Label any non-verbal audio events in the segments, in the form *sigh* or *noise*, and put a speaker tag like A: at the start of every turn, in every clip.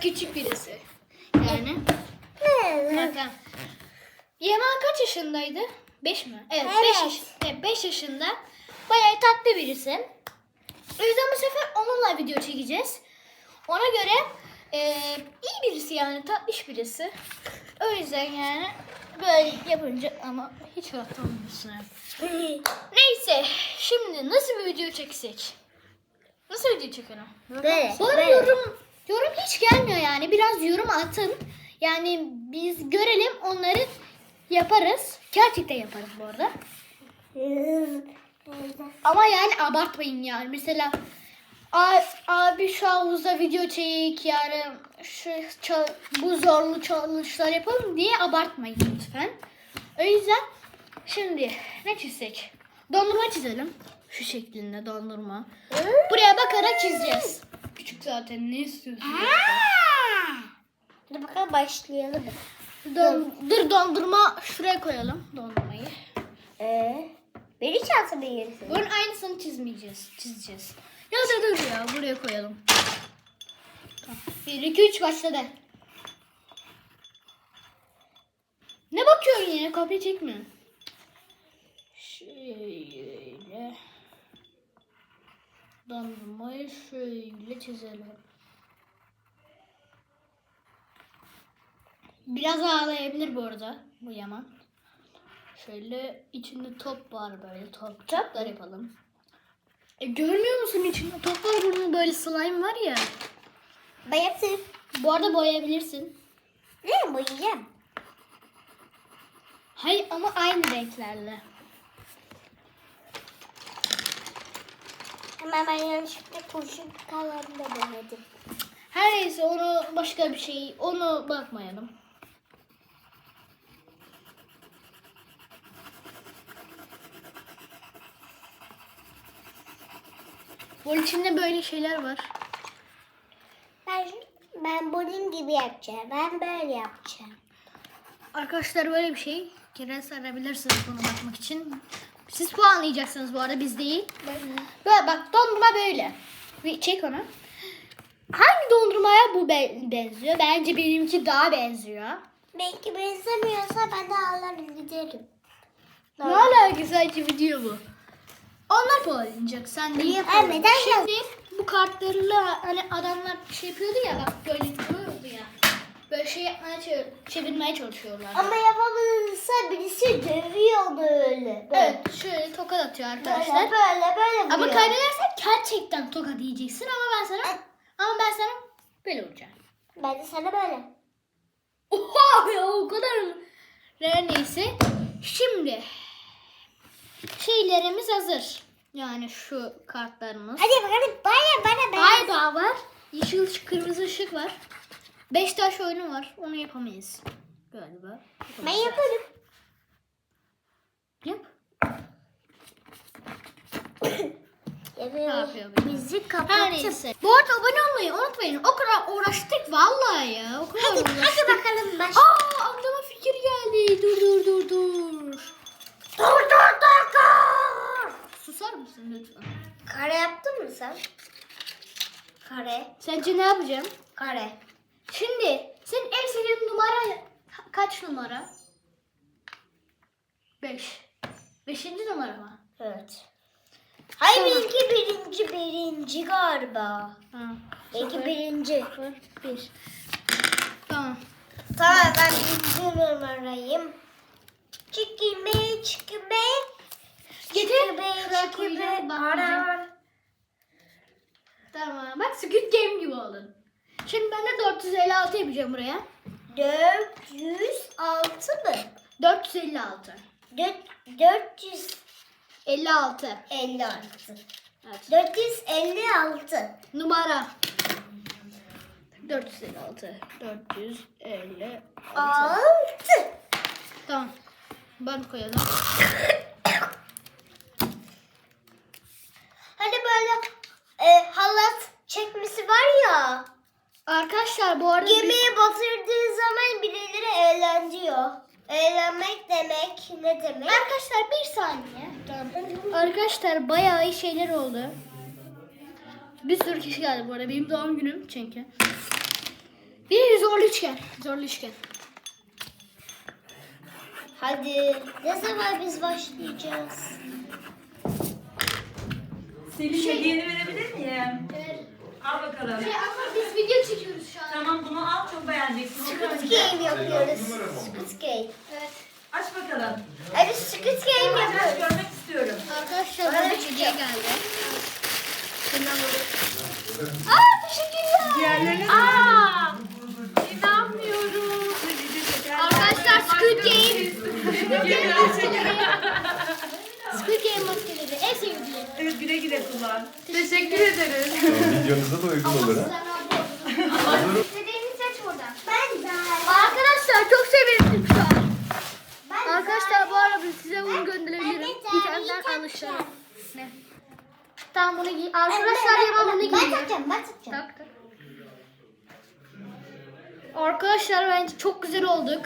A: küçük birisi. Yani. Zaten. Yaman kaç yaşındaydı? 5 mi? Evet 5
B: Evet.
A: yaş evet, beş yaşında. Bayağı tatlı birisi. O yüzden bu sefer onunla video çekeceğiz. Ona göre e, iyi birisi yani tatlış birisi. O yüzden yani böyle yapınca ama hiç rahatlamıyorsun. *laughs* Neyse şimdi nasıl bir video çeksek? Nasıl video çekelim?
B: Böyle, böyle.
A: yorum, yorum hiç gelmiyor yani. Biraz yorum atın. Yani biz görelim onları yaparız. Gerçekten yaparız bu arada. Ama yani abartmayın yani. Mesela "A- abi şu havuzda video çek yani şu bu zorlu challenge'lar yapalım diye abartmayın lütfen. O yüzden şimdi ne çizsek? Dondurma çizelim. Şu şeklinde dondurma. Buraya bakarak çizeceğiz. Küçük zaten ne istiyorsun?
B: Hadi bakalım başlayalım.
A: Don, dur dondurma şuraya koyalım dondurmayı.
B: Ee, beni çalsa mı yersin?
A: Bunun aynısını çizmeyeceğiz. Çizeceğiz. Ya da dur ya buraya koyalım. 1 2 3 başladı. Ne bakıyorsun yine? Kopya çekme. Şöyle. Dondurmayı şöyle çizelim. Biraz ağlayabilir bu arada bu Yaman. Şöyle içinde top var böyle top. Toplar yapalım. E, görmüyor musun içinde top var bunun böyle slime var ya.
B: Bayatım.
A: Bu arada boyayabilirsin.
B: Ne boyayacağım?
A: Hayır ama aynı renklerle.
B: Hemen ben yanlışlıkla kurşun kalanında boyadım.
A: Her neyse onu başka bir şey onu bakmayalım. Bunun içinde böyle şeyler var.
B: Ben, ben bunun gibi yapacağım. Ben böyle yapacağım.
A: Arkadaşlar böyle bir şey. Kere sarabilirsiniz bunu bakmak için. Siz puanlayacaksınız bu arada biz değil. Böyle bak dondurma böyle. Bir çek onu. Hangi dondurmaya bu be- benziyor? Bence benimki daha benziyor.
B: Belki benzemiyorsa ben de alırım giderim.
A: Ne alakası video bu? Onlar puanlayacak. Sen değil.
B: Neden
A: Şimdi bu kartlarla hani adamlar şey yapıyordu ya bak böyle. Böyle şey yapmaya çevir- çevirmeye çalışıyorlar.
B: Ama yapamazsa birisi dövüyor böyle. böyle.
A: Evet şöyle tokat atıyor arkadaşlar.
B: Böyle böyle böyle
A: Ama kaybedersen gerçekten tokat diyeceksin ama ben sana ama ben sana böyle vuracağım.
B: Ben de sana böyle.
A: Oha ya o kadar mı? Neyse. Şimdi şeylerimiz hazır. Yani şu kartlarımız.
B: Hadi bakalım bana bana ben.
A: Hayır daha var. Yeşil ışık, kırmızı ışık var. Beş taş oyunu var. Onu yapamayız. Galiba.
B: Ben yaparım.
A: Yap. *coughs*
B: Evet.
A: Ne yapıyor bu?
B: Bizi
A: neyse. Bu arada abone olmayı unutmayın. O kadar uğraştık vallahi ya. O kadar
B: Hadi,
A: uğraştık.
B: hadi bakalım baş.
A: Aa aklıma fikir geldi. Dur dur dur dur.
B: Dur dur dur dur.
A: Susar mısın lütfen?
B: Kare yaptın mı sen? Kare.
A: Sence ne yapacağım?
B: Kare.
A: Şimdi senin en sevdiğin numara ka- kaç numara? Beş. Beşinci numara mı?
B: Evet. Hayır
A: Tamam.
B: benimki birinci birinci galiba.
A: Ha.
B: Benimki
A: Sıfır,
B: birinci.
A: sıfır, bir. Tamam.
B: Tamam ben birinci numarayım.
A: Koyacağım, bak,
B: Ara.
A: koyacağım. Tamam. Bak Squid Game gibi oldun. Şimdi ben de 456 yapacağım buraya.
B: 406 mı?
A: 456.
B: Dört- 456.
A: 56. Evet.
B: 456.
A: Numara. 456. 456.
B: 6.
A: Tamam. Ben koyalım. *laughs*
B: Hani böyle e, halat çekme
A: Arkadaşlar bu arada
B: Gemiyi batırdığı zaman birileri eğleniyor. Eğlenmek demek ne demek?
A: Arkadaşlar bir saniye. Arkadaşlar bayağı iyi şeyler oldu. Bir sürü kişi geldi bu arada. Benim doğum günüm çünkü. Bir zorlu üçgen. Zorlu üçgen.
B: Hadi ne zaman biz başlayacağız?
C: Selin hediyeni verebilir miyim?
A: Evet.
C: Al bakalım.
A: Şey, ama biz video çekiyoruz şu an.
C: Tamam bunu al çok beğeneceksin.
B: Squid. Game yapıyoruz. Squid Game.
A: Evet.
C: Aç bakalım.
B: Hadi Squid Game
C: Aç
B: yapıyoruz.
C: görmek istiyorum.
A: Arkadaşlar
B: Bana
A: hediye
B: çıkacak?
A: geldi. Şundan. Aa teşekkürler.
C: Diğerlerini
A: Aa.
C: İnanmıyorum.
A: Arkadaşlar Squid Game. Game maskeleri. En sevdiğim.
C: Evet güle güle kullan.
D: Teşekkür ederiz.
E: Videonuza da uygun olarak.
A: İstediğini seç buradan.
B: Ben de.
A: Arkadaşlar çok sevindim şu an.
B: Ben
A: Arkadaşlar bu arada size bunu gönderebilirim.
B: Takacağım.
A: alışlarım. Ne? Tamam bunu giy. Arkadaşlar ya ben bunu
B: Ben
A: giyeceğim.
B: takacağım ben takacağım.
A: Tak tak. Arkadaşlar bence çok güzel olduk.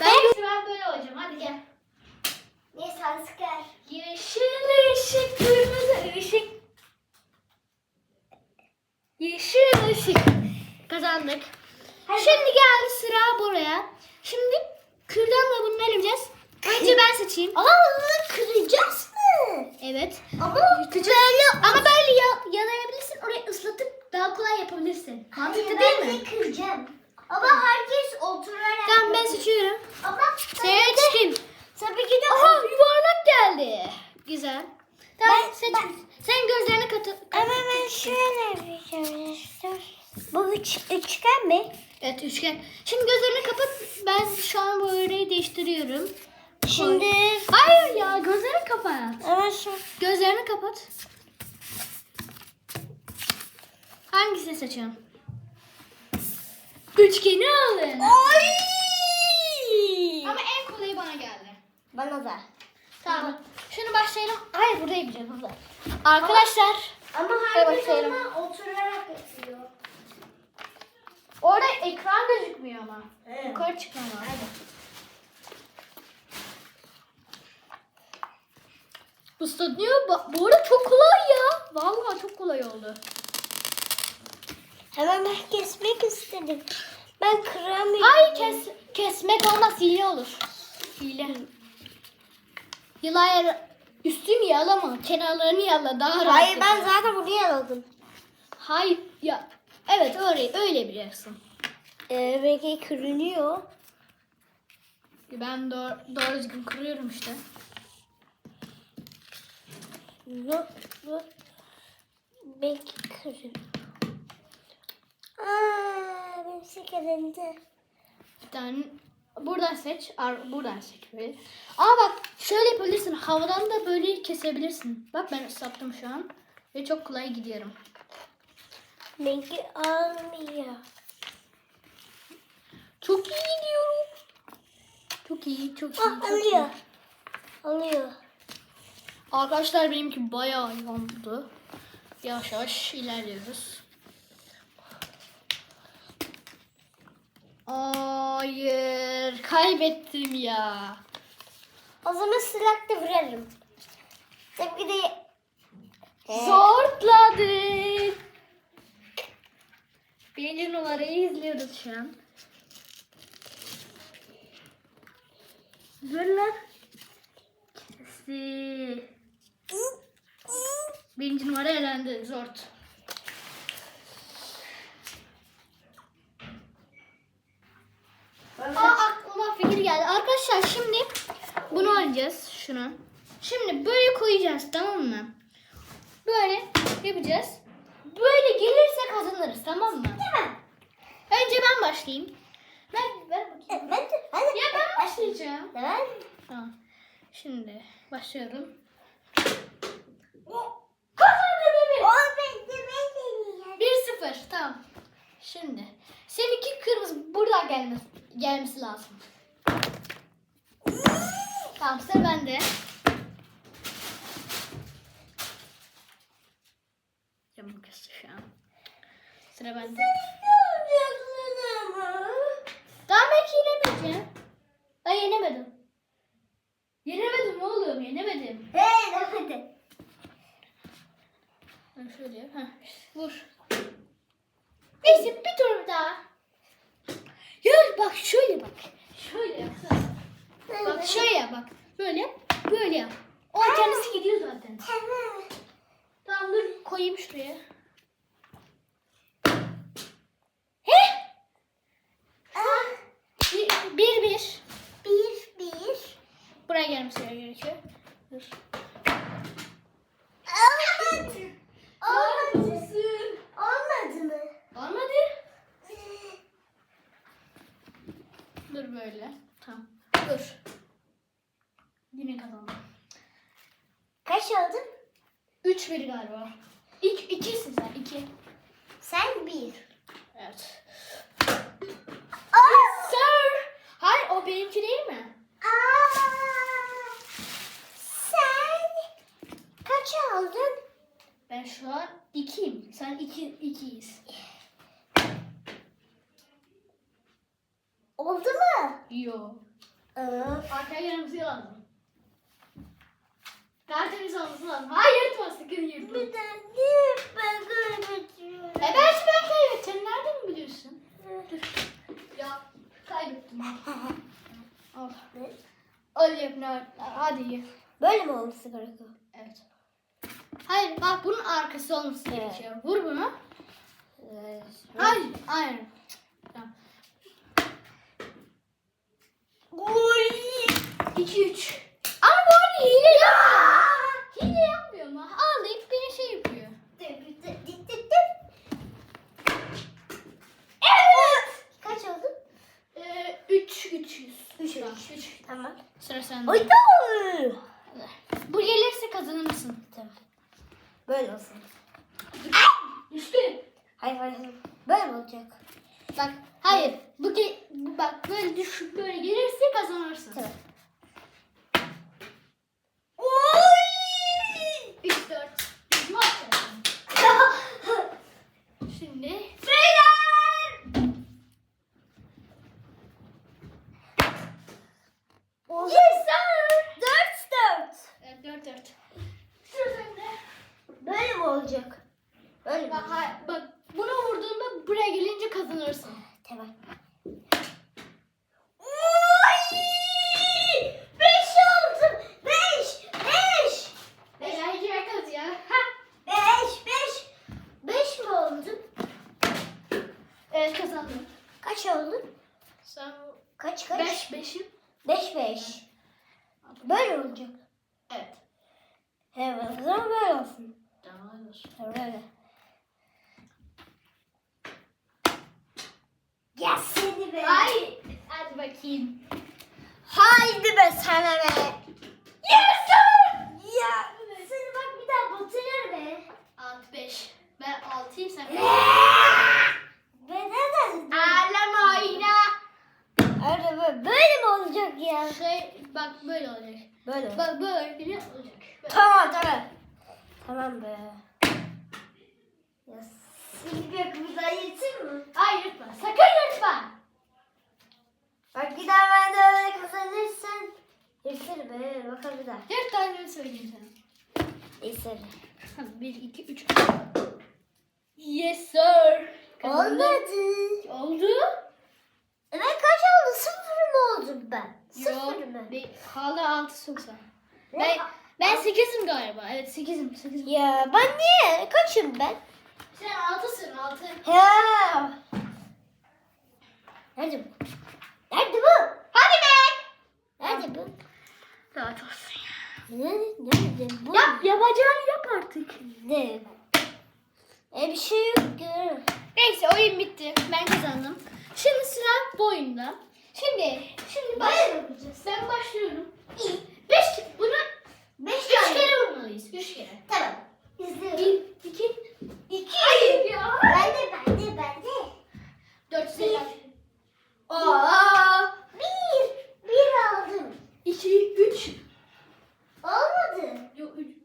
A: Ben, ben böyle olacağım. Hadi gel.
B: Neyse asker.
A: Yeşil ışık, kırmızı ışık. Yeşil ışık. Kazandık. Şimdi geldi sıra buraya. Şimdi kürdanla bunu eleyeceğiz. Önce ben seçeyim.
B: Ama bunu kıracağız mı?
A: Evet.
B: Ama
A: Böyle ama böyle ya, yalayabilirsin. Orayı ıslatıp daha kolay yapabilirsin. Mantıklı değil
B: ben
A: mi?
B: de kıracağım. Ama herkes oturarak.
A: Tamam ben seçiyorum.
B: Ama
A: Seçtim.
B: tabii ki de
A: Aha geldi. Güzel. Tamam
B: Ben-
A: seç.
B: ben-
A: Sen gözlerini katı.
B: Ama ben şöyle yapacağım. Bu üç, üçgen mi?
A: Evet üçgen. Şimdi gözlerini kapat. Ben şu an böyle değiştiriyorum.
B: Şimdi
A: Hayır ya gözlerini kapat.
B: ama şu
A: Gözlerini kapat. Hangisini seçiyorum? Üçgeni alın.
B: Ay!
A: Ama en kolayı bana geldi.
B: Bana da.
A: Tamam. Şunu başlayalım. Hayır burada yapacağız burada. Arkadaşlar
B: Ama
A: Hadi
B: herkes
A: başlayalım.
B: ama oturarak yapıyor.
A: orada ekran gözükmüyor ama.
B: Evet.
A: Yukarı çıkmam lazım. Bu stadyum bu arada çok kolay ya. Vallahi çok kolay oldu.
B: Hemen ben kesmek istedim. Ben kıramıyorum.
A: Hayır kes, kesmek olmaz hile olur. Hile. Yılayır üstünü yalama, kenarlarını yala daha rahat.
B: Hayır ben zaten bunu yaladım.
A: Hayır ya evet öyle öyle biliyorsun.
B: Ee, belki kırılıyor.
A: Ben doğru, doğru düzgün kuruyorum işte.
B: Bu, bu. Belki kırılıyor. Aa, benim şekerimde.
A: Bir tane buradan seç, ar- buradan seç böyle. Aa bak şöyle yapabilirsin. Havadan da böyle kesebilirsin. Bak ben ıslattım şu an ve çok kolay gidiyorum.
B: Belki almıyor.
A: Çok iyi gidiyorum. Çok iyi, çok iyi.
B: Ah,
A: çok
B: alıyor.
A: iyi.
B: Alıyor.
A: Arkadaşlar benimki bayağı oldu. Yavaş yavaş ilerliyoruz. Hayır, kaybettim ya.
B: O zaman silahla vurarım. Tabii ki de
A: Zorladık. Birinci numarayı izliyoruz şu an. Zorla. Kesti. Birinci numara elendi. Zort. Aa aklıma fikir geldi. Arkadaşlar şimdi bunu oynayacağız. Şunu. Şimdi böyle koyacağız tamam mı? Böyle yapacağız. Böyle gelirse kazanırız tamam mı?
B: Tamam.
A: Önce ben başlayayım. Ben, ver bakayım.
B: Ben ben.
A: Ya ben başlayacağım.
B: Ben.
A: Tamam. Şimdi başlıyorum.
B: Kazandı benim. O ben de ben de.
A: 1-0 tamam. Şimdi seninki kırmızı buradan gelmesi, gelmesi lazım. Tamam sıra bende. Kastı şu an. Sıra bende.
B: alacaksın ama.
A: Daha belki yenemeyeceğim. Ben yenemedim. Yenemedim oğlum yenemedim.
B: Hey hadi.
A: Ha, şöyle ha, vur. Neyse bir tur daha. Ya bak şöyle bak. Şöyle yapsana. Bak şöyle yap bak. Böyle böyle yap. O kendisi gidiyor zaten.
B: Tamam.
A: Tamam dur koyayım şuraya. He? Bir bir. bir.
B: bir bir.
A: Buraya gelmesi gerekiyor. Dur.
B: Olmadı. Olmadı. Olmadı mı?
A: Olmadı. Dur böyle. Tamam. Dur. Yine kazandım.
B: Kaç oldun?
A: 3 bir galiba. İki, ikisin sen. iki.
B: Sen bir.
A: Evet.
B: Aa!
A: Sir. Hayır o benimki değil mi?
B: Aa! Sen kaç aldın?
A: Ben şu an ikiyim. Sen iki, ikiyiz.
B: Oldu mu?
A: Yo.
B: Öf.
A: Arkaya gelmesi lazım. Tertemiz olması lazım. Hayır yırtma sakın yırtma.
B: Bir tane ben kaybediyorum.
A: E belki ben kaybedeceğim. Nereden biliyorsun? Ya kaybettim. *laughs* Al. Ye. ne- Hadi ye.
B: Böyle mi olması gerekiyor?
A: Evet. Hayır bak bunun arkası olması
B: Evet.
A: gerekiyor. Vur bunu.
B: Evet.
A: Hayır. Aynen. Tamam.
B: Oy!
A: 2-3. Ama bu
B: sana. Yeter.
A: 1 2 3. Yes sir. Kazandım.
B: Olmadı.
A: Oldu.
B: Evet kaç oldu? Sıfır mı oldum ben? Sıfır mı?
A: Bir, hala 6'sın sen.
B: Ne?
A: Ben, ben 8'im galiba. Evet 8'im. 8'im.
B: Ya ben niye? Kaçım ben?
A: Sen 6'sın 6.
B: Ha. Nerede bu? Nerede bu?
A: Hadi be.
B: Nerede bu?
A: Daha olsun ya.
B: Bu...
A: Yap yapacağını yap artık.
B: Ne? E bir şey yok ki.
A: Neyse oyun bitti. Ben kazandım. Şimdi sıra bu oyunda. Şimdi şimdi
B: başlayacağız.
A: Ben başlıyorum. İyi. Beş bunu
B: beş
A: üç kere vurmalıyız. Üç kere.
B: Tamam. İzliyorum.
A: Bir, iki.
B: İki. Hayır
A: ya. Ben
B: de ben de ben de.
A: Dört Bir. Aa.
B: Bir. Bir aldım.
A: İki, üç.
B: Olmadı.
A: Yok üç.